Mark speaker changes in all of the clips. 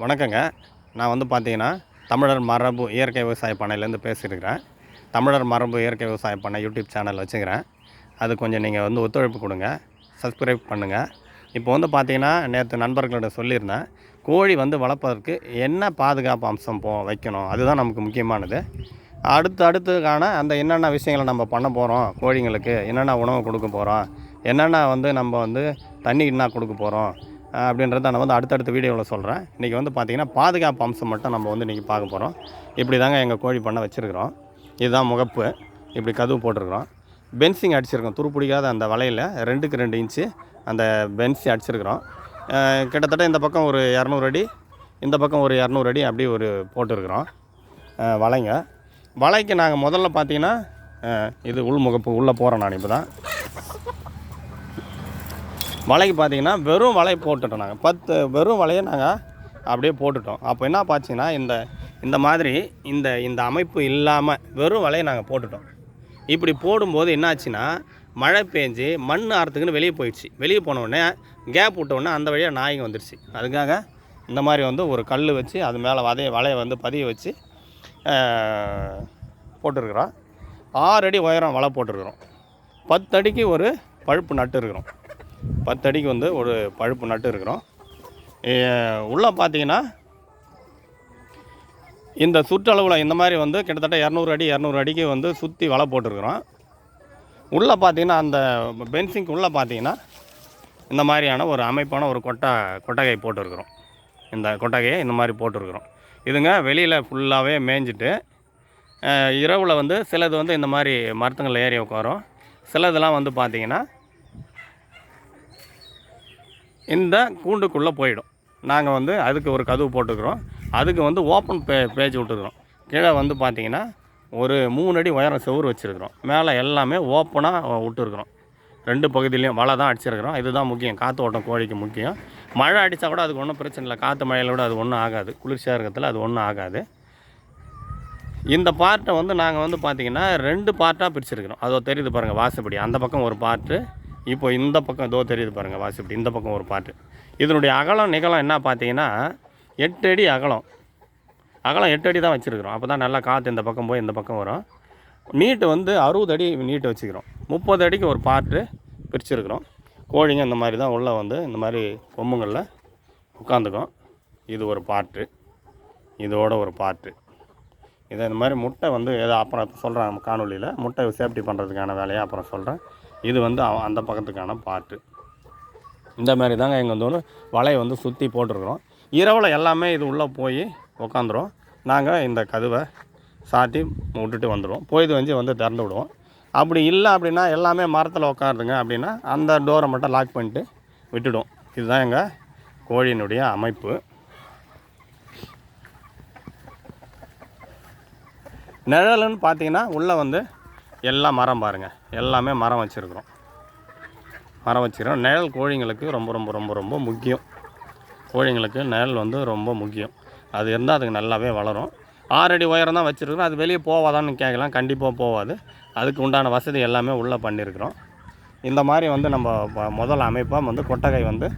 Speaker 1: வணக்கங்க. நான் வந்து பார்த்தீங்கன்னா தமிழர் மரபு இயற்கை விவசாய பண்ணையிலேருந்து பேசியிருக்கிறேன். தமிழர் மரபு இயற்கை விவசாய பண்ணை யூடியூப் சேனல் வச்சுக்கிறேன். அது கொஞ்சம் நீங்கள் வந்து ஒத்துழைப்பு கொடுங்க. சப்ஸ்கிரைப் பண்ணுங்கள் இப்போ வந்து பார்த்தீங்கன்னா நேற்று நண்பர்களிடம் சொல்லியிருந்தேன். கோழி வந்து வளர்ப்பதற்கு என்ன பாதுகாப்பு அம்சம் போ வைக்கணும்? அதுதான் நமக்கு முக்கியமானது. அடுத்து அடுத்துக்கான அந்த என்னென்ன விஷயங்களை நம்ம பண்ண போகிறோம் கோழிங்களுக்கு? என்னென்ன உணவு கொடுக்க போகிறோம்? என்னென்ன வந்து நம்ம வந்து தண்ணி என்ன கொடுக்க போகிறோம்? அப்படின்றத நான் வந்து அடுத்தடுத்த வீடியோவில் சொல்கிறேன். இன்றைக்கி வந்து பார்த்திங்கன்னா பாதுகாப்பு அம்சம் மட்டும் நம்ம வந்து இன்றைக்கி பார்க்க போகிறோம். இப்படி தாங்க எங்கள் கோழி பண்ண வச்சுருக்குறோம். இதுதான் முகப்பு. இப்படி கதவு போட்டிருக்கிறோம். பென்சிங் அடிச்சிருக்கோம். துரு பிடிக்காத அந்த வலையில் ரெண்டுக்கு ரெண்டு இன்ச்சு அந்த பென்சி அடிச்சிருக்கிறோம். கிட்டத்தட்ட இந்த பக்கம் ஒரு இரநூறு அடி இந்த பக்கம் ஒரு இரநூறு அடி அப்படி ஒரு போட்டிருக்கிறோம். வலைங்க. வலைக்கு நாங்கள் முதல்ல பார்த்தீங்கன்னா இது உள்முகப்பு உள்ளே போகிறோம் நான் இப்போ தான் வலைக்கு பார்த்தீங்கன்னா வெறும் வலை போட்டுட்டோம் நாங்கள் பத்து வெறும் வலையை நாங்கள் அப்படியே போட்டுட்டோம். அப்போ என்ன பார்த்தீங்கன்னா இந்த இந்த மாதிரி இந்த இந்த அமைப்பு இல்லாமல் வெறும் வலையை நாங்கள் போட்டுட்டோம். இப்படி போடும்போது என்னாச்சுன்னா மழை பேஞ்சு மண் ஆறத்துக்குன்னு வெளியே போயிடுச்சு. வெளியே போன உடனே கேப் விட்ட உடனே அந்த வழியாக நாய்ங்க வந்துடுச்சு அதுக்காக இந்த மாதிரி வந்து ஒரு கல் வச்சு அது மேலே வதைய வலையை வந்து பதிய வச்சு போட்டிருக்கிறோம். ஆறு அடி உயரம் வலை போட்டிருக்கிறோம். பத்து அடிக்கு ஒரு பழுப்பு நட்டு இருக்கிறோம். பத்து அடிக்கு வந்து ஒரு பழுப்பு நட்டு இருக்கிறோம். உள்ளே பார்த்தீங்கன்னா இந்த சுற்றளவில் இந்த மாதிரி வந்து கிட்டத்தட்ட இரநூறு அடி இரநூறு அடிக்கு வந்து சுற்றி வலை போட்டிருக்கிறோம். உள்ளே பார்த்தீங்கன்னா அந்த பென்சிங்க்கு உள்ளே பார்த்தீங்கன்னா இந்த மாதிரியான ஒரு அமைப்பான ஒரு கொட்டை கொட்டகை போட்டிருக்கிறோம். இந்த கொட்டகையை இந்த மாதிரி போட்டிருக்கிறோம். இதுங்க வெளியில் ஃபுல்லாகவே மேய்ஞ்சிட்டு இரவில் வந்து சிலது வந்து இந்த மாதிரி மரத்துங்களில் ஏறி உட்காரும். சிலதெல்லாம் வந்து பார்த்திங்கன்னா இந்த கூண்டுக்குள்ளே போயிடும். நாங்கள் வந்து அதுக்கு ஒரு கதவு போட்டுக்கிறோம். அதுக்கு வந்து ஓப்பன் பே பேஜ் விட்டுக்கிறோம். கீழே வந்து பார்த்தீங்கன்னா ஒரு மூணு அடி உயரம் செவ்வறு வச்சுருக்குறோம். மேலே எல்லாமே ஓப்பனாக விட்டுருக்குறோம். ரெண்டு பகுதியிலையும் வலை தான் அடிச்சிருக்கிறோம். இதுதான் முக்கியம். காற்று ஓட்டம் கோழிக்கு முக்கியம். மழை அடித்தா கூட அதுக்கு ஒன்றும் பிரச்சனை இல்லை. காற்று மழையில் கூட அது ஒன்றும் ஆகாது. குளிர்ச்சியாக இருக்கிறதுல அது ஒன்றும் ஆகாது. இந்த பார்ட்டை வந்து நாங்கள் வந்து பார்த்திங்கன்னா ரெண்டு பார்ட்டாக பிரிச்சிருக்கிறோம். அதோ தெரியுது பாருங்கள் வாசப்படி. அந்த பக்கம் ஒரு பார்ட்டு இப்போ இந்த பக்கம் இதோ தெரியுது பாருங்கள் வாசிப்பு இந்த பக்கம் ஒரு பார்ட்டு இதனுடைய அகலம் நிகலம் என்ன பார்த்தீங்கன்னா எட்டு அடி அகலம். அகலம் எட்டு அடி தான் வச்சுருக்குறோம். அப்போ தான் நல்லா காற்று இந்த பக்கம் போய் இந்த பக்கம் வரும். நீட்டு வந்து அறுபது அடி நீட்டு வச்சுக்கிறோம். முப்பது அடிக்கு ஒரு பாட்டு பிரிச்சுருக்குறோம். கோழிங்க இந்த மாதிரி தான் உள்ளே வந்து இந்த மாதிரி கொம்புங்களில் உட்காந்துக்கும். இது ஒரு பார்ட்டு இதோட ஒரு பார்ட்டு இதை இந்த மாதிரி முட்டை வந்து ஏதோ அப்புறம் சொல்கிறேன் காணொலியில். முட்டை சேஃப்டி பண்ணுறதுக்கான வேலையை அப்புறம் சொல்கிறேன். இது வந்து அந்த பக்கத்துக்கான பார்ட்டு இந்த மாதிரி தாங்க எங்கள் வந்து ஒரு வலையை வந்து சுற்றி போட்டிருக்கிறோம். இரவில் எல்லாமே இது உள்ளே போய் உக்காந்துரும். நாங்கள் இந்த கதவை சாட்டி விட்டுட்டு வந்துடுவோம் பொய்து வஞ்சி வந்து திறந்து விடுவோம். அப்படி இல்லை அப்படின்னா எல்லாமே மரத்தில் உட்காருதுங்க அப்படின்னா அந்த டோரை மட்டும் லாக் பண்ணிட்டு விட்டுடுவோம். இதுதான் எங்கள் கோழியினுடைய அமைப்பு. நிழலுன்னு பார்த்தீங்கன்னா உள்ளே வந்து எல்லாம் மரம் பாருங்கள் எல்லாமே மரம் வச்சுருக்குறோம். மரம் வச்சுக்கிறோம் நிழல் கோழிங்களுக்கு ரொம்ப ரொம்ப ரொம்ப ரொம்ப முக்கியம். கோழிங்களுக்கு நிழல் வந்து ரொம்ப முக்கியம். அது இருந்தால் அதுக்கு நல்லாவே வளரும். ஆறு அடி உயரம் தான் வச்சுருக்குறோம். அது வெளியே போவாதான்னு கேட்கலாம் கண்டிப்பாக போகாது அதுக்கு உண்டான வசதி எல்லாமே உள்ளே பண்ணியிருக்கிறோம் இந்த மாதிரி வந்து நம்ம முதல் அமைப்பாக வந்து கொட்டகை வந்து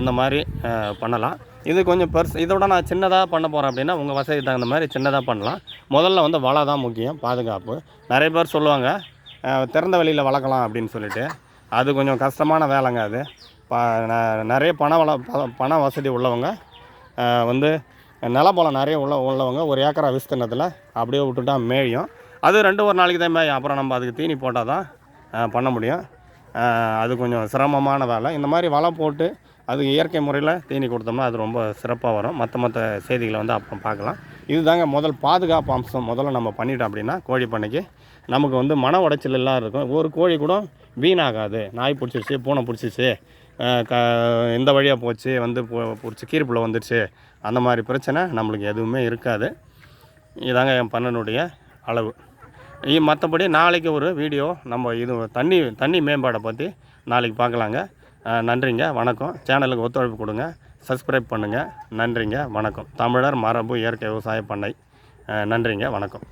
Speaker 1: இந்த மாதிரி பண்ணலாம். இது கொஞ்சம் பெருசு இதோட நான் சின்னதாக பண்ண போகிறேன் அப்படின்னா உங்கள் வசதி தகுந்த மாதிரி சின்னதாக பண்ணலாம். முதல்ல வந்து வலை தான் முக்கியம் பாதுகாப்பு. நிறைய பேர் சொல்லுவாங்க திறந்த வெளியில் வளர்க்கலாம் அப்படின்னு சொல்லிட்டு. அது கொஞ்சம் கஷ்டமான வேலைங்க அது. ப ந- நிறைய பண வள ப- பண வசதி உள்ளவங்க வந்து நிலப்பழம் நிறைய உள்ள உள்ளவங்க ஒரு ஏக்கரா விஸ்தீர்ணத்தில் அப்படியே விட்டுட்டா மேயும். அது ரெண்டு ஒரு நாளைக்கு தான் மேயும். அப்புறம் நம்ம அதுக்கு தீனி போட்டால் தான் பண்ண முடியும். அது கொஞ்சம் சிரமமான வேலை. இந்த மாதிரி வலை போட்டு அது இயற்கை முறையில் தீனி கொடுத்தோம்னா அது ரொம்ப சிறப்பாக வரும். மற்ற மற்ற செய்திகளை வந்து அப்புறம் பார்க்கலாம். இதுதாங்க முதல் பாதுகாப்பு அம்சம். முதல்ல நம்ம பண்ணிட்டோம் அப்படின்னா கோழி பண்ணைக்கு நமக்கு வந்து மன உடைச்சல் எல்லாம் இருக்கும். ஒரு கோழி கூட வீணாகாது. நாய் பிடிச்சிருச்சு பூனை பிடிச்சிருச்சு க இந்த வழியாக போச்சு வந்து பிடிச்சி கீரிப்புள்ள வந்துடுச்சு அந்த மாதிரி பிரச்சனை நம்மளுக்கு எதுவுமே இருக்காது. இதாங்க என் பண்ணனுடைய அளவு. மற்றபடி நாளைக்கு ஒரு வீடியோ நம்ம இது தண்ணி தண்ணி மேம்பாடை பற்றி நாளைக்கு பார்க்கலாங்க. நன்றிங்க வணக்கம். சேனலுக்கு ஒத்துழைப்பு கொடுங்க. சப்ஸ்கிரைப் பண்ணுங்கள் நன்றிங்க வணக்கம். தமிழர் மரபு இயற்கை விவசாய பண்ணை. நன்றிங்க வணக்கம்.